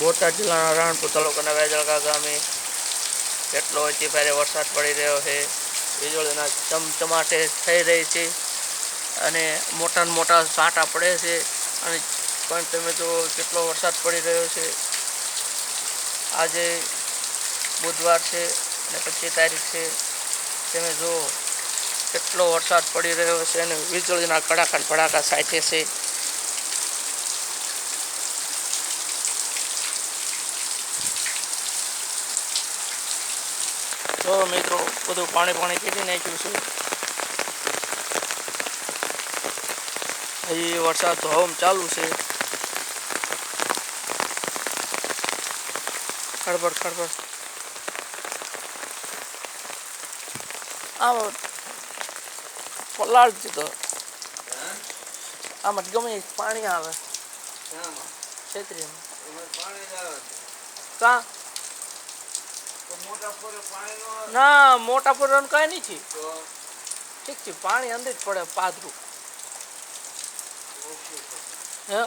બોટાદ જિલ્લાના રાણપુર તાલુકાના વેજળકા ગામે કેટલો અતિ ભારે વરસાદ પડી રહ્યો છે. વીજળીના ચમચમાટે થઈ રહી છે અને મોટા ને મોટા સાંટા પડે છે અને પણ તમે જો કેટલો વરસાદ પડી રહ્યો છે. આજે બુધવાર છે અને પચીસ તારીખ છે. તમે જો કેટલો વરસાદ પડી રહ્યો છે અને વીજળીના કડાકા ને સાચે છે. જો મિત્રો બધું પાણી પાણી કેટલી નાખ્યું છે હજી વરસાદ તો હવામાં ચાલુ છે ખડબડ ખડબડ આમ પલાળ દીધો આમાં ગમે એ પાણી આવે છેતરીમાં કાં ના મોટા પૂરણ કઈ નથી ઠીક છે પાણી અંદર જ પડે પાદરું. હે?